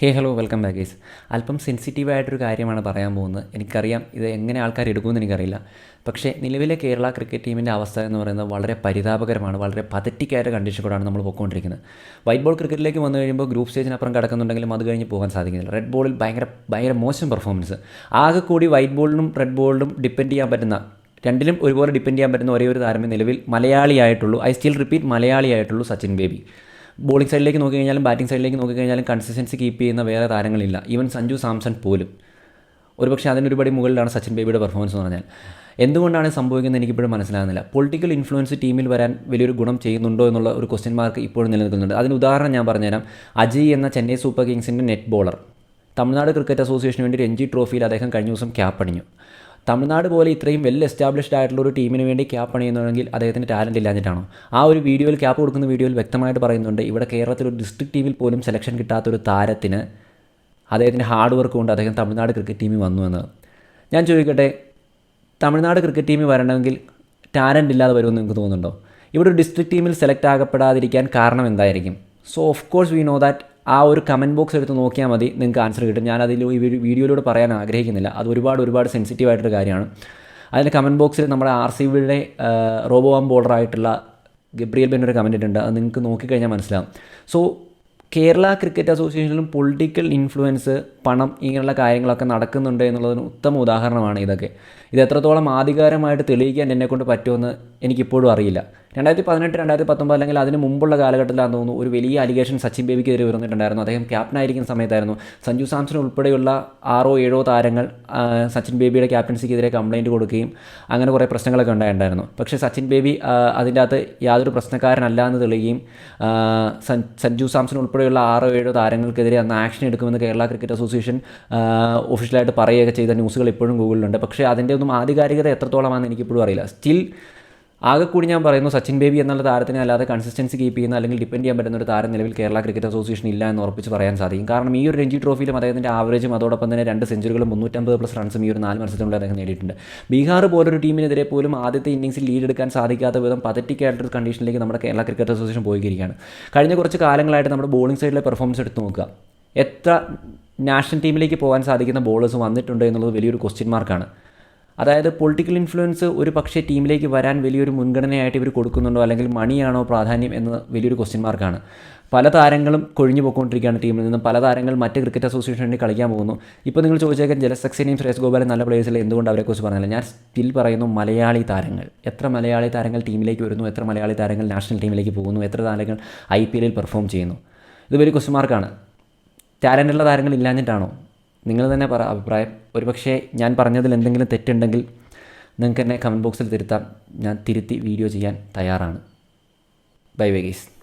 Hey hello welcome back guys. അല്പം sensitive ആയിട്ടൊരു കാര്യമാണ് പറയാൻ പോകുന്നത്. എനിക്കറിയാം ഇത് എങ്ങനെ ആൾക്കാർ എടുക്കുമെന്ന് എനിക്കറിയില്ല. പക്ഷേ നിലവിലെ കേരള ക്രിക്കറ്റ് ടീമിന്റെ അവസ്ഥ എന്ന് പറയുന്നത് വളരെ പരിതാപകരമാണ് വളരെ പതറ്റിക്കായിട്ട് കണ്ടീഷൻ കൂടാണ് നമ്മൾ പോയിക്കൊണ്ടിരിക്കുന്നത്. വൈറ്റ് ബോൾ ക്രിക്കറ്റിലേക്ക് വന്നു കഴിയുമ്പോൾ ഗ്രൂപ്പ് സ്റ്റേജിനപ്പുറം കിടക്കുന്നുണ്ടെങ്കിലും അത് കഴിഞ്ഞ് പോകാൻ സാധിക്കുന്നില്ല. റെഡ് ബോളിൽ ഭയങ്കര ഭയങ്കര മോശം പെർഫോമൻസ്. ആകെ കൂടി വൈറ്റ് ബോളിനും റെഡ് ബോളിനും ഡിപ്പെൻഡ് ചെയ്യാൻ പറ്റുന്ന രണ്ടിലും ഒരുപോലെ ഡിപ്പെൻഡ് ചെയ്യാൻ പറ്റുന്ന ഒരേ ഒരു താരമേ നിലവിൽ മലയാളിയായിട്ടുള്ളൂ. ഐ സ്റ്റിൽ റിപ്പീറ്റ് മലയാളിയായിട്ടുള്ളൂ സച്ചിൻ ബേബി. ബോളിംഗ് സൈഡിലേക്ക് നോക്കി കഴിഞ്ഞാലും ബാറ്റിംഗ് സൈഡിലേക്ക് നോക്കി കഴിഞ്ഞാലും കൺസിസ്റ്റൻസി കീപ്പ് ചെയ്യുന്ന വേറെ താരങ്ങളില്ല. ഈവൻ സഞ്ജു സാംസൺ പോലും. ഒരുപക്ഷെ അതിനൊരുപടി മുകളിലാണ് സച്ചിൻ ബേബിയുടെ പെർഫോമൻസ് എന്ന് പറഞ്ഞാൽ. എന്തുകൊണ്ടാണ് സംഭവിക്കുന്നത് എനിക്കിപ്പോഴും മനസ്സിലാകുന്നില്ല. പൊളിറ്റിക്കൽ ഇൻഫ്ലുവൻസ് ടീമിൽ വരാൻ വലിയൊരു ഗുണം ചെയ്യുന്നുണ്ടോ എന്നുള്ള ഒരു ക്വസ്റ്റ്യൻ മാർക്ക് ഇപ്പോഴും നിലനിൽക്കുന്നുണ്ട്. അതിന് ഉദാഹരണം ഞാൻ പറഞ്ഞുതരാം. അജയ് എന്ന ചെന്നൈ സൂപ്പർ കിങ്സിന്റെ നെറ്റ് ബോളർ തമിഴ്നാട് ക്രിക്കറ്റ് അസോസിയേഷന് വേണ്ടി രഞ്ജി ട്രോഫിയിൽ അദ്ദേഹം കഴിഞ്ഞ ദിവസം ക്യാപ്പ് അണിഞ്ഞു. തമിഴ്നാട് പോലെ ഇത്രയും വെൽ എസ്റ്റാബ്ലിഷ്ഡ് ആയിട്ടുള്ള ഒരു ടീമിന് വേണ്ടി ക്യാപ്പ് അണിയുന്നുണ്ടെങ്കിൽ അദ്ദേഹത്തിന് ടാലന്റ് ഇല്ലാഞ്ഞിട്ടാണ്? ആ ഒരു വീഡിയോയിൽ ക്യാപ്പ് കൊടുക്കുന്ന വീഡിയോയിൽ വ്യക്തമായിട്ട് പറയുന്നുണ്ട് ഇവിടെ കേരളത്തിൽ ഒരു ഡിസ്ട്രിക്ട് ടീമിൽ പോലും സെലക്ഷൻ കിട്ടാത്തൊരു താരത്തിന് അദ്ദേഹത്തിന്റെ ഹാർഡ് വർക്ക് കൊണ്ട് അദ്ദേഹം തമിഴ്നാട് ക്രിക്കറ്റ് ടീമിൽ വന്നു എന്ന്. ഞാൻ ചോദിക്കട്ടെ തമിഴ്നാട് ക്രിക്കറ്റ് ടീമിൽ വരണമെങ്കിൽ ടാലന്റ് ഇല്ലാതെ വരുമെന്ന് നിങ്ങൾക്ക് തോന്നുന്നുണ്ടോ? ഇവിടെ ഒരു ഡിസ്ട്രിക്ട് ടീമിൽ സെലക്ട് ആകപ്പെടാതിരിക്കാൻ കാരണം എന്തായിരിക്കും? So of course we know that ആ ഒരു കമന്റ് ബോക്സ് എടുത്ത് നോക്കിയാൽ മതി നിങ്ങൾക്ക് ആൻസർ കിട്ടും. ഞാൻ അതിൽ ഈ വീഡിയോയിലൂടെ പറയാൻ ആഗ്രഹിക്കുന്നില്ല. അത് ഒരുപാട് ഒരുപാട് സെൻസിറ്റീവ് ആയിട്ടൊരു കാര്യമാണ്. അതിന്റെ കമന്റ് ബോക്സിൽ നമ്മുടെ ആർ സി ബിയുടെ റോബോവാം ബോളറായിട്ടുള്ള ഗബ്രിയൽ ബെൻ ഒരു കമന്റ് ഇട്ടുണ്ട് അത് നിങ്ങൾക്ക് നോക്കിക്കഴിഞ്ഞാൽ മനസ്സിലാവും. സോ കേരള ക്രിക്കറ്റ് അസോസിയേഷനിലും പൊളിറ്റിക്കൽ ഇൻഫ്ലുവൻസ് പണം ഇങ്ങനെയുള്ള കാര്യങ്ങളൊക്കെ നടക്കുന്നുണ്ട് എന്നുള്ളതിന് ഉത്തമ ഉദാഹരണമാണ് ഇതൊക്കെ. ഇത് എത്രത്തോളം ആധികാരമായിട്ട് തെളിയിക്കാൻ എന്നെക്കൊണ്ട് പറ്റുമെന്ന് എനിക്കിപ്പോഴും അറിയില്ല. രണ്ടായിരത്തി പതിനെട്ട് രണ്ടായിരത്തി പത്തൊമ്പത് അല്ലെങ്കിൽ അതിന് മുമ്പുള്ള കാലഘട്ടത്തിലാണെന്ന് തോന്നുന്നു ഒരു വലിയ അലിഗേഷൻ സച്ചിൻ ബേബിക്കെതിരെ ഉയർന്നിട്ടുണ്ടായിരുന്നു അദ്ദേഹം ക്യാപ്റ്റനായിരിക്കുന്ന സമയത്തായിരുന്നു. സഞ്ജു സാംസൺ ഉൾപ്പെടെയുള്ള ആറോ ഏഴോ താരങ്ങൾ സച്ചിൻ ബേബിയുടെ ക്യാപ്റ്റൻസിക്കെതിരെ കംപ്ലയിന്റ് കൊടുക്കുകയും അങ്ങനെ കുറേ പ്രശ്നങ്ങളൊക്കെ ഉണ്ടായിട്ടുണ്ടായിരുന്നു. പക്ഷേ സച്ചിൻ ബേബി അതിന്റെ അകത്ത് യാതൊരു പ്രശ്നക്കാരനല്ല എന്ന് തെളിയുകയും സഞ്ജു സാംസൺ ഉൾപ്പെടെയുള്ള ആറോ ഏഴോ താരങ്ങൾക്കെതിരെ അന്ന് ആക്ഷൻ എടുക്കുമെന്ന് കേരള ക്രിക്കറ്റ് അസോസിയേഷൻ ഒഫീഷ്യലായിട്ട് പറയുകയൊക്കെ ചെയ്ത ന്യൂസുകൾ ഇപ്പോഴും ഗൂഗിളിലുണ്ട്. പക്ഷേ അതിന്റെ ഒന്നും ആധികാരികത എത്രത്തോളമാണെന്ന് എനിക്കിപ്പോഴും അറിയില്ല. സ്റ്റിൽ ആകെ കൂടി ഞാൻ പറയുന്നു സച്ചിൻ ബേബി എന്നുള്ള താരത്തിനെ അല്ലാതെ കൺസിസ്റ്റൻസി കീപ്പ് ചെയ്യുന്ന അല്ലെങ്കിൽ ഡിപ്പെൻഡ് ചെയ്യാൻ പറ്റുന്ന ഒരു താരം നിലവിൽ കേരള ക്രിക്കറ്റ് അസോസിയേഷൻ ഇല്ല എന്ന് ഉറപ്പിച്ച് പറയാൻ സാധിക്കും. കാരണം ഈ ഒരു രഞ്ജി ട്രോഫിയിലും അദ്ദേഹത്തിന്റെ ആവറേജും അതോടൊപ്പം തന്നെ രണ്ട് സെഞ്ചുറികളും മുന്നൂറ്റമ്പത് പ്ലസ് റൺസും ഈ ഒരു നാല് മത്സരത്തിനുള്ളിൽ അദ്ദേഹം നേടിയിട്ടുണ്ട്. ബീഹാർ പോലൊരു ടീമിനെതിരെ പോലും ആദ്യത്തെ ഇന്നിംഗ്സിൽ ലീഡ് എടുക്കാൻ സാധിക്കാത്ത വിധം പതറ്റിക്കായിട്ടൊരു കണ്ടീഷനിലേക്ക് നമ്മുടെ കേരള ക്രിക്കറ്റ് അസോസിയേഷൻ പോയിരിക്കുകയാണ് കഴിഞ്ഞ കുറച്ച് കാലങ്ങളായിട്ട് നമ്മുടെ ബോളിംഗ് സൈഡിലെ പെർഫോമൻസ് എടുത്ത് നോക്കുക. എത്ര നാഷണൽ ടീമിലേക്ക് പോകാൻ സാധിക്കുന്ന ബോളേഴ്സ് വന്നിട്ടുണ്ട് എന്നുള്ളത് വലിയൊരു ക്വസ്റ്റ്യൻ മാർക്കാണ് അതായത് പൊളിറ്റിക്കൽ ഇൻഫ്ലുവൻസ് ഒരു പക്ഷേ ടീമിലേക്ക് വരാൻ വലിയൊരു മുൻഗണനയായിട്ട് ഇവർ കൊടുക്കുന്നുണ്ടോ അല്ലെങ്കിൽ മണിയാണോ പ്രാധാന്യം എന്ന് വലിയൊരു ക്വസ്റ്റ്യൻ മാർക്കാണ് പല താരങ്ങളും കൊഴിഞ്ഞു പോയിക്കൊണ്ടിരിക്കുകയാണ് ടീമിൽ നിന്നും. പല താരങ്ങൾ മറ്റ് ക്രിക്കറ്റ് അസോസിയേഷന് വേണ്ടി കളിക്കാൻ പോകുന്നു. ഇപ്പോൾ നിങ്ങൾ ചോദിച്ചേക്കാൻ ജലസക്സേനയും ശ്രേഷ് ഗോപാലും നല്ല പ്ലേയേഴ്സിൽ എന്തുകൊണ്ട് അവരെക്കുറിച്ച് പറഞ്ഞില്ല? ഞാൻ സ്റ്റിൽ പറയുന്നു മലയാളി താരങ്ങൾ. എത്ര മലയാളി താരങ്ങൾ ടീമിലേക്ക് വരുന്നു? എത്ര മലയാളി താരങ്ങൾ നാഷണൽ ടീമിലേക്ക് പോകുന്നു? എത്ര താരങ്ങൾ ഐ പി എല്ലിൽ പെർഫോം ചെയ്യുന്നു? ഇത് വലിയ ക്വസ്റ്റ്യൻ മാർക്കാണ് ടാലന്റുള്ള താരങ്ങൾ ഇല്ലാഞ്ഞിട്ടാണോ? നിങ്ങൾ തന്നെ പറ അഭിപ്രായം. ഒരുപക്ഷേ ഞാൻ പറഞ്ഞതിൽ എന്തെങ്കിലും തെറ്റുണ്ടെങ്കിൽ നിങ്ങൾക്ക് എന്നെ കമന്റ് ബോക്സിൽ തിരുത്താം. ഞാൻ തിരുത്തി വീഡിയോ ചെയ്യാൻ തയ്യാറാണ്. ബൈ ബൈ ഗീസ്